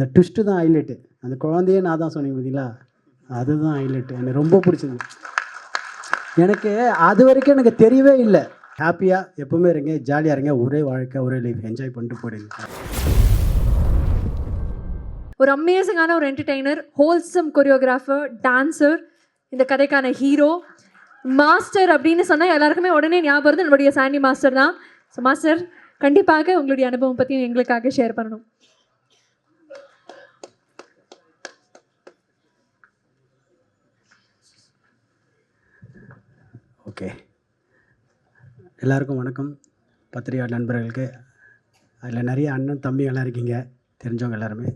அந்த ட்விஸ்ட்டு தான் ஹைலைட்டு அந்த குழந்தையே நான் தான் சொன்னீங்க பார்த்தீங்களா அதுதான் ஹைலைட்டு எனக்கு ரொம்ப பிடிச்சது. எனக்கு அது வரைக்கும் எனக்கு தெரியவே இல்லை. ஹாப்பியாக எப்பவுமே இருங்க ஜாலியாக இருங்க. ஒரே வாழ்க்கை ஒரே லைஃப் என்ஜாய் பண்ணிட்டு போயிடுங்க ஒரு அமேசிங்கான ஒரு என்டர்டெய்னர் ஹோல்சம் கொரியோகிராஃபர் டான்ஸர் இந்த கதைக்கான ஹீரோ மாஸ்டர் அப்படின்னு சொன்னால் எல்லாருக்குமே உடனே ஞாபகம் வருது. நம்மளுடைய சாண்டி மாஸ்டர் தான். ஸோ மாஸ்டர் கண்டிப்பாக உங்களுடைய அனுபவம் பற்றி எங்களுக்காக ஷேர் பண்ணணும். ஓகே. எல்லாருக்கும் வணக்கம். பத்திரிகை நண்பர்களுக்கு. அதில் நிறைய அண்ணன் தம்பிங்கெல்லாம் இருக்கீங்க. தெரிஞ்சவங்க எல்லாருமே.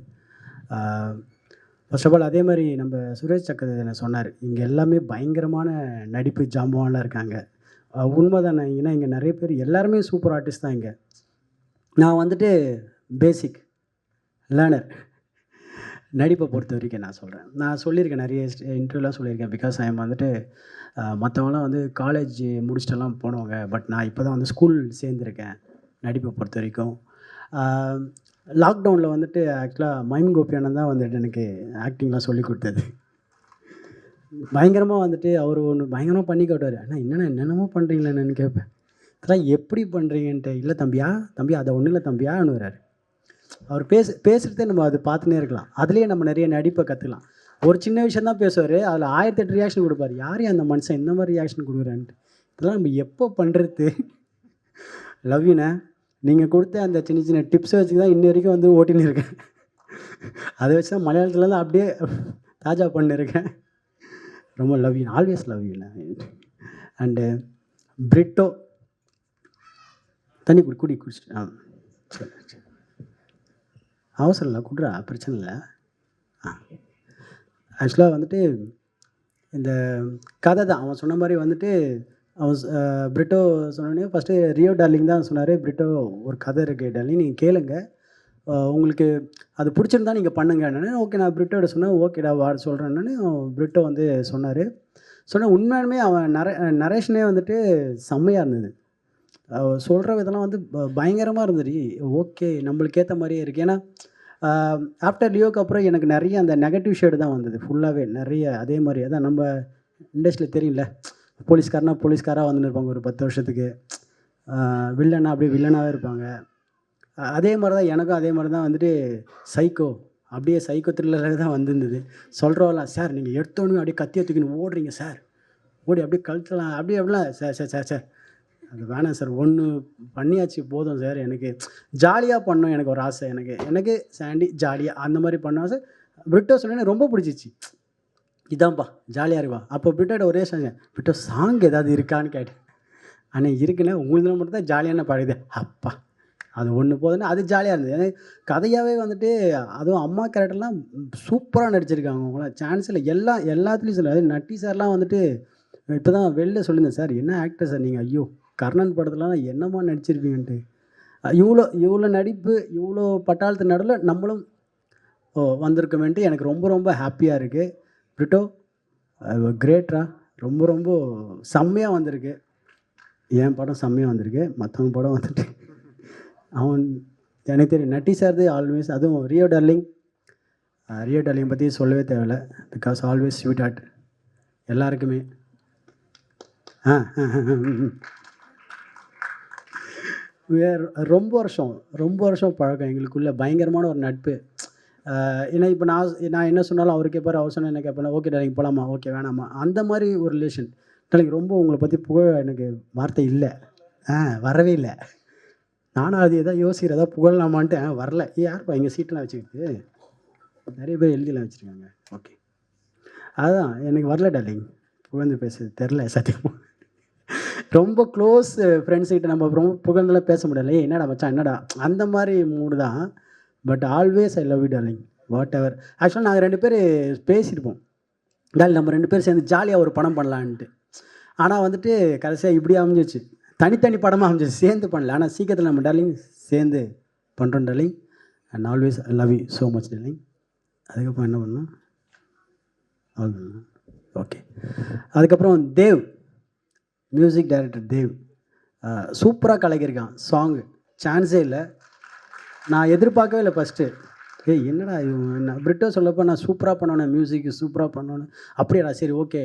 ஃபர்ஸ்ட் ஆஃப் ஆல் அதே மாதிரி நம்ம சுரேஷ் சக்கரவர்த்தி சொன்னார். இங்கே எல்லாமே பயங்கரமான நடிப்பு ஜாம்பவான்லாம் இருக்காங்க. உண்மை தானே ஏன்னா இங்கே நிறைய பேர் எல்லாருமே சூப்பர் ஆர்டிஸ்ட் தான் இங்கே. நான் வந்துட்டு பேசிக் லேர்னர் நடிப்பை பொறுத்த வரைக்கும் நான் சொல்கிறேன் நான் சொல்லியிருக்கேன் நிறைய இன்டர்வியூலாம் சொல்லியிருக்கேன் பிகாஸ் ஐம் வந்துட்டு மற்றவங்களாம் வந்து காலேஜ் முடிச்சிட்டெல்லாம் போனவங்க பட் நான் இப்போ தான் வந்து ஸ்கூல் சேர்ந்துருக்கேன் நடிப்பை பொறுத்த வரைக்கும். லாக்டவுனில் வந்துட்டு ஆக்சுவலாக மைம் கோபியானந்த் தான் வந்துட்டு எனக்கு ஆக்டிங்லாம் சொல்லி கொடுத்தது. பயங்கரமாக வந்துட்டு அவர் ஒன்று பயங்கரமாக பண்ணி காட்டுவார். ஆனால் என்னென்ன என்னென்னமோ பண்ணுறீங்களேன்னு கேட்பேன் இதெல்லாம் எப்படி பண்ணுறீங்கன்ட்டு இல்லை தம்பியா தம்பி அதை ஒன்றும் இல்லை தம்பியான்னு வர்றாரு. அவர் பேச பேசுகிறதே நம்ம அது பார்த்துனே இருக்கலாம். அதுலேயே நம்ம நிறைய நடிப்பை கற்றுக்கலாம் ஒரு சின்ன விஷயம் தான் பேசுவார். அதில் ஆயிரத்தி எட்டு ரியாக்ஷன் கொடுப்பார் யாரையும் அந்த மனுஷன்? இந்த மாதிரி ரியாக்ஷன் கொடுக்குறான்ட்டு. இதெல்லாம் நம்ம எப்போ பண்ணுறது லவ் யூண்ணே நீங்கள் கொடுத்த அந்த சின்ன சின்ன டிப்ஸை வச்சு தான் இன்ன வரைக்கும் வந்து ஓட்டின்னு இருக்கேன். அதை வச்சு தான் மலையாளத்துலேருந்து அப்படியே தாஜா பண்ணிருக்கேன் ரொம்ப லவ் யூ ஆல்வேஸ் லவ் யூண்ணே அண்டு பிரிட்டோ தண்ணி குடி குடி குடிச்சிட்டு. ஆ சரி சரி. அவசரம் இல்லை கொடுறா பிரச்சனை இல்லை. ஆ. ஆக்சுவலாக வந்துட்டு இந்த கதை தான். அவன் சொன்ன மாதிரி வந்துட்டு அவன் பிரிட்டோ சொன்னோடனே ஃபஸ்ட்டு ரியோ டார்லிங் தான் சொன்னார். பிரிட்டோ ஒரு கதை இருக்குது டார்லிங் நீங்கள் கேளுங்க. உங்களுக்கு அது பிடிச்சிருந்தா நீங்கள் பண்ணுங்க என்னென்னு. ஓகே நான் பிரிட்டோட சொன்னேன். ஓகேடா வா சொல்கிறேன்னு பிரிட்டோ வந்து சொன்னார். சொன்ன உண்மையாலுமே அவன் நரே நரேஷனே வந்துட்டு செம்மையாக இருந்தது. சொல்கிற விதெல்லாம் வந்து ப- பயங்கரமாக இருந்துச்சு ஓகே நம்மளுக்கு ஏற்ற மாதிரியே இருக்குது ஏன்னா ஆஃப்டர் லியோக்கு அப்புறம் எனக்கு நிறைய அந்த நெகட்டிவ் ஷேடு தான் வந்தது. ஃபுல்லாகவே நிறைய அதே மாதிரி. அதான் நம்ம இண்டஸ்ட்ரியில் தெரியல போலீஸ்காரனா போலீஸ்காராக வந்துன்னு இருப்பாங்க ஒரு பத்து வருஷத்துக்கு. வில்லனா அப்படியே வில்லனாகவே இருப்பாங்க. அதே மாதிரி தான் எனக்கும் அதே மாதிரி தான் வந்துட்டு சைக்கோ அப்படியே சைக்கோ த்ரில்லராக தான் வந்திருந்தது. சொல்கிறவெல்லாம் சார் நீங்கள் எடுத்தோன்னு அப்படியே கத்தியை தூக்கின்னு ஓடுறீங்க சார். ஓடி அப்படியே கழுத்தலாம் அப்படியே அப்படிலாம் சார் சார் சார் சார். அது வேணாம் சார். ஒன்று பண்ணியாச்சு போதும் சார். எனக்கு ஜாலியாக பண்ணணும் எனக்கு ஒரு ஆசை. எனக்கு எனக்கு சாண்டி ஜாலியாக அந்த மாதிரி பண்ணோம் சார் பிரிட்டோ சொன்னேன்னு ரொம்ப பிடிச்சிச்சு. இதான்ப்பா ஜாலியாக இருப்பா அப்போ பிரிட்டோட ஒரே சாங் பிரிட்டோ சாங் ஏதாவது இருக்கான்னு கேட்டேன். ஆனால் இருக்குன்னா உங்களுக்கு மட்டும் தான் ஜாலியான பாடுது அப்பா அது ஒன்று போதுன்னா அது ஜாலியாக இருந்தது. ஏன்னா கதையாகவே வந்துட்டு அதுவும் அம்மா கேரக்டர்லாம் சூப்பராக நடிச்சிருக்காங்க. அவங்களாம் சான்ஸ் இல்லை. எல்லா எல்லாத்துலேயும் சொல்ல அதே நட்டி சார்லாம் வந்துட்டு இப்போ தான் வெளில சொல்லியிருந்தேன் சார் என்ன ஆக்டர் சார் நீங்கள் ஐயோ கர்ணன் படத்துலலாம் என்னமா நடிச்சிருப்பீங்கன்ட்டு இவ்வளோ இவ்வளோ நடிப்பு இவ்வளோ பட்டாளத்து நடுவில் நம்மளும் ஓ வந்திருக்கோமேன்ட்டு எனக்கு ரொம்ப ரொம்ப ஹாப்பியாக இருக்குது பிரிட்டோ கிரேட்ரா ரொம்ப ரொம்ப செம்மையாக வந்திருக்கு. என் படம் செம்மையாக வந்திருக்கு. மற்றவங்க படம் வந்துட்டு அவன் எனக்கு தெரியும் நட்டி சார்து ஆல்வேஸ் அதுவும் ரியோ டார்லிங் ரியோ டார்லிங் பற்றி சொல்லவே தேவையில்ல. பிகாஸ் ஆல்வேஸ் ஸ்வீட் ஹார்ட் எல்லாருக்குமே. ஆ ஆ, வேறு ரொம்ப வருஷம் ரொம்ப வருஷம் பழக்கம் எங்களுக்குள்ளே. பயங்கரமான ஒரு நட்பு. ஏன்னா இப்போ நான் நான் என்ன சொன்னாலும் அவர் கேட்பார் அவர் சொன்னால் என்ன கேட்பேன் ஓகே டாலிங் போகலாமா ஓகே வேணாமா அந்த மாதிரி ஒரு ரிலேஷன் டாலிங் ரொம்ப உங்களை பற்றி புகழ எனக்கு வார்த்தை இல்லை. ஆ வரவே இல்லை. நானும் அது எதாவது யோசிக்கிறதா புகழலாமான்ட்டு வரல. ஏ யாருப்பா எங்கள் சீட்டெலாம் வச்சுக்கிட்டு? நிறைய பேர் எழுதிலாம் வச்சுருக்காங்க. ஓகே அதுதான் எனக்கு வரல டாலிங் புகழ்ந்து பேசுறது தெரில சத்தியமாக ரொம்ப க்ளோஸ் ஃப்ரெண்ட்ஸ்கிட்ட eh, நம்ம ரொம்ப புகழ்ந்தெல்லாம் பேச முடியல. என்னடா மச்சான் என்னடா? அந்த மாதிரி மூடு தான். But always I love you darling whatever ஆக்சுவலாக நாங்கள் ரெண்டு பேர் பேசியிருப்போம் டால் நம்ம ரெண்டு பேரும் சேர்ந்து ஜாலியாக ஒரு படம் பண்ணலான்ட்டு. ஆனால் வந்துட்டு கடைசியாக இப்படி அமைஞ்சிச்சு தனித்தனி படமாக அமைஞ்சிச்சு சேர்ந்து பண்ணல. ஆனால் சீக்கிரத்தில் நம்ம டார்லிங் சேர்ந்து பண்ணுறோம் darling and always I love you so much darling அதுக்கப்புறம் என்ன பண்ணோம்? அவ்வளோதான் ஓகே அதுக்கப்புறம் தேவ். மியூசிக் டைரக்டர் தேவ் சூப்பராக கலக்கியிருக்கான். சாங்கு சான்ஸே இல்லை. நான் எதிர்பார்க்கவே இல்லை ஃபஸ்ட்டு ஏய் என்னடா இவன் என்ன பிரிட்டோ சொல்லப்போ நான் சூப்பராக பண்ணணும் மியூசிக் சூப்பராக பண்ணணும் அப்படியாடா சரி ஓகே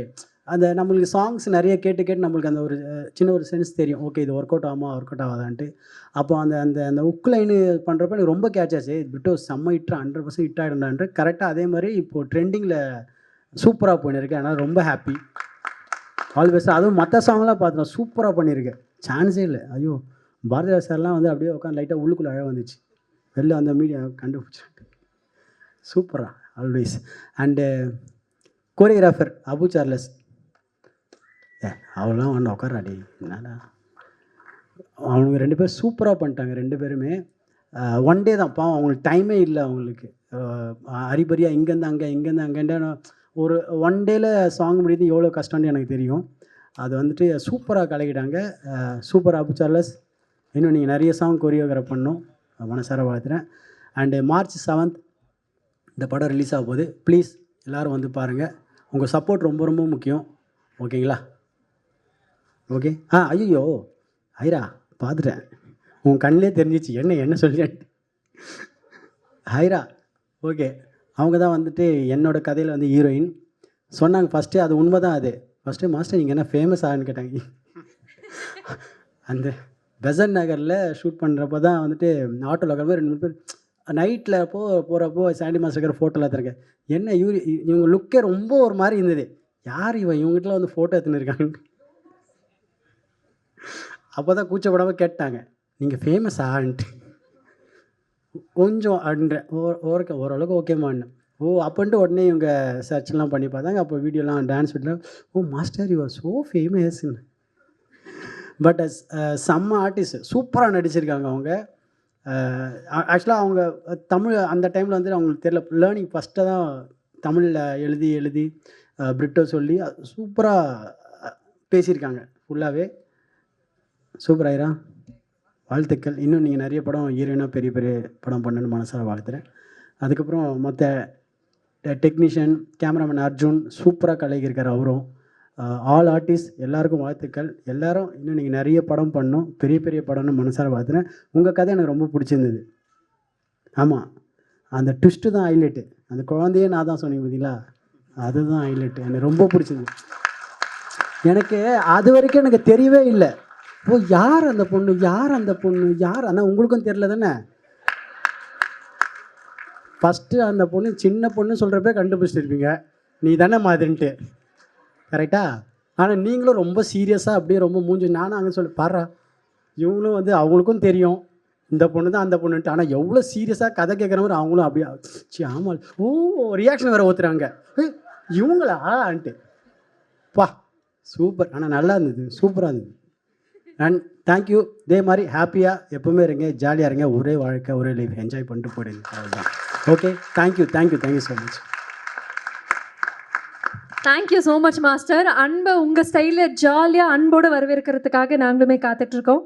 அந்த நம்மளுக்கு சாங்ஸ் நிறைய கேட்டு கேட்டு நம்மளுக்கு அந்த ஒரு சின்ன ஒரு சென்ஸ் தெரியும். ஓகே இது ஒர்க் அவுட் ஆகுமா? ஒர்க் அவுட் ஆகாதான்ட்டு. அப்போ அந்த அந்த அந்த உக் லைனு பண்ணுறப்ப எனக்கு ரொம்ப கேட்ச் ஆச்சு பிட்டோ செம்ம ஹிட் ஹண்ட்ரட் பர்சன்ட் ஹிட் ஆகிடும்டான்ட்டு கரெக்டாக அதே மாதிரி இப்போது ட்ரெண்டிங்கில் சூப்பராக போயிருக்கு அதனால் ரொம்ப ஹாப்பி ஆல்வேஸ் அதுவும் மற்ற சாங்லாம் பார்த்தோம் சூப்பராக பண்ணியிருக்கேன் சான்ஸே இல்லை. ஐயோ பாரதிராஜ் சார்லாம் வந்து அப்படியே உட்காந்து லைட்டாக உள்ளுக்குள்ளே அழ வந்துச்சு. வெளில அந்த மீடியா கண்டுபிடிச்சாங்க. சூப்பராக always and choreographer Abu Charles ஏ அவளாம் ஒன்று உட்காராடி என்னடா? அவனுங்க ரெண்டு பேரும் சூப்பராக பண்ணிட்டாங்க ரெண்டு பேருமே. ஒன் டே தான். பாவம் அவங்களுக்கு டைமே இல்லை அவங்களுக்கு. அரிபரியாக இங்கேருந்து அங்கே இங்கேருந்து அங்கேன்னு ஒரு ஒன் டேயில் சாங் முடியுது எவ்வளோ கஷ்டம்னு எனக்கு தெரியும். அது வந்துட்டு சூப்பராக கலக்கிட்டாங்க. சூப்பர் அபு சார்லஸ் இன்னும் நீங்கள் நிறைய சாங் கொரியோகிராஃப் பண்ணும் மனசார வாழ்த்துறேன். அண்டு மார்ச் செவன்த் இந்த படம் ரிலீஸ் ஆக போகுது. ப்ளீஸ் எல்லோரும் வந்து பாருங்கள் உங்கள் சப்போர்ட் ரொம்ப ரொம்ப முக்கியம். ஓகேங்களா ஓகே ஆ ஐயோ ஐரா பார்த்துட்டேன் உன் கண்ணிலே தெரிஞ்சிச்சு. என்ன என்ன சொல்லி ஹைரா ஓகே அவங்க தான் வந்துட்டு என்னோட கதையில் வந்து ஹீரோயின் சொன்னாங்க ஃபஸ்ட்டு அது உண்மை தான் அது. ஃபஸ்ட்டு மாஸ்டர் நீங்கள் என்ன ஃபேமஸ் ஆகுன்னு கேட்டாங்க. அந்த பெசன் நகரில் ஷூட் பண்ணுறப்போ தான் வந்துட்டு ஆட்டோவில் உட்காந்து ரெண்டு மூணு பேர் நைட்டில் போ போகிறப்போ சாண்டி மாஸ்டர் ஃபோட்டோவில் எடுத்துருக்கேன். என்ன இவரு இவங்க லுக்கே ரொம்ப ஒரு மாதிரி இருந்தது. யார் இவன்? இவங்ககிட்ட வந்து ஃபோட்டோ எடுத்துன்னு இருக்காங்க. அப்போ தான் கூச்சப்படாமல் கேட்டாங்க. நீங்கள் ஃபேமஸ் ஆன்ட்டு கொஞ்சம் அப்படின்ற ஓரக்க ஓரளவுக்கு ஓகேமான்னு ஓ அப்போன்ட்டு உடனே இவங்க சர்ச்லாம் பண்ணி பார்த்தாங்க. அப்போ வீடியோலாம் டான்ஸ் வீடியோலாம் oh master you are so ஃபேமஸ்ன்னு பட் செம்ம ஆர்டிஸ்ட் சூப்பராக நடிச்சிருக்காங்க அவங்க. Uh, ஆக்சுவலாக அவங்க தமிழ் அந்த டைமில் வந்து அவங்களுக்கு தெரியல. லேர்னிங் ஃபஸ்ட்டு தான் தமிழில் எழுதி எழுதி uh, பிரிட்டோ சொல்லி சூப்பராக பேசியிருக்காங்க ஃபுல்லாகவே சூப்பர் ஆயிரா? வாழ்த்துக்கள். இன்னும் நீங்கள் நிறைய படம் ஹீரோயினாக பெரிய பெரிய படம் பண்ணணும்னு மனசார வாழ்த்துறேன். அதுக்கப்புறம் மற்ற டெக்னீஷியன் கேமராமேன் அர்ஜுன் சூப்பராக கலைக்கிருக்கார் அவரும். ஆல் ஆர்டிஸ்ட் எல்லாருக்கும் வாழ்த்துக்கள். எல்லாரும் இன்னும் நீங்கள் நிறைய படம் பண்ணணும். பெரிய பெரிய படம்னு மனசார பார்த்துனேன் உங்கள் கதை எனக்கு ரொம்ப பிடிச்சிருந்தது. ஆமாம் அந்த ட்விஸ்ட்டு தான் ஹைலைட்டு அந்த குழந்தையே நான் தான் சொன்னீங்க பார்த்தீங்களா அதுதான் ஹைலைட்டு எனக்கு ரொம்ப பிடிச்சிருந்தது. எனக்கு அது வரைக்கும் எனக்கு தெரியவே இல்லை. ஓ யார் அந்த பொண்ணு? யார் அந்த பொண்ணு? யார்? ஆனால் உங்களுக்கும் தெரில தானே ஃபஸ்ட்டு அந்த பொண்ணு சின்ன பொண்ணு சொல்கிறப்ப கண்டுபிடிச்சிருப்பீங்க. நீ தானே மாதிரின்ட்டு கரெக்டா ஆனால் நீங்களும் ரொம்ப சீரியஸாக அப்படியே ரொம்ப மூஞ்சி நானும் அங்கே சொல்லி பாரு இவங்களும் வந்து அவங்களுக்கும் தெரியும். இந்த பொண்ணு தான் அந்த பொண்ணுன்ட்டு. ஆனால் எவ்வளோ சீரியஸாக கதை கேட்குற மாதிரி அவங்களும் அப்படியே சி ஆமாம் ஓ ரியாக்ஷன் வேறு ஊற்றுறாங்க இவங்களா? ஆன்ட்டு. பா சூப்பர். ஆனால் நல்லா இருந்தது. சூப்பராக இருந்தது. அண்ட் தேங்க்யூ இதே மாதிரி ஹாப்பியாக எப்பவுமே இருங்க ஜாலியாக இருங்க. ஒரே வாழ்க்கை ஒரே லைஃப் என்ஜாய் பண்ணிட்டு போயிடுங்க. அவ்வளோதான் okay thank you thank you thank you so much thank you so much master அன்பை உங்கள் ஸ்டைலில் ஜாலியாக அன்போடு வரவேற்கிறதுக்காக நாங்களுமே காத்துட்ருக்கோம்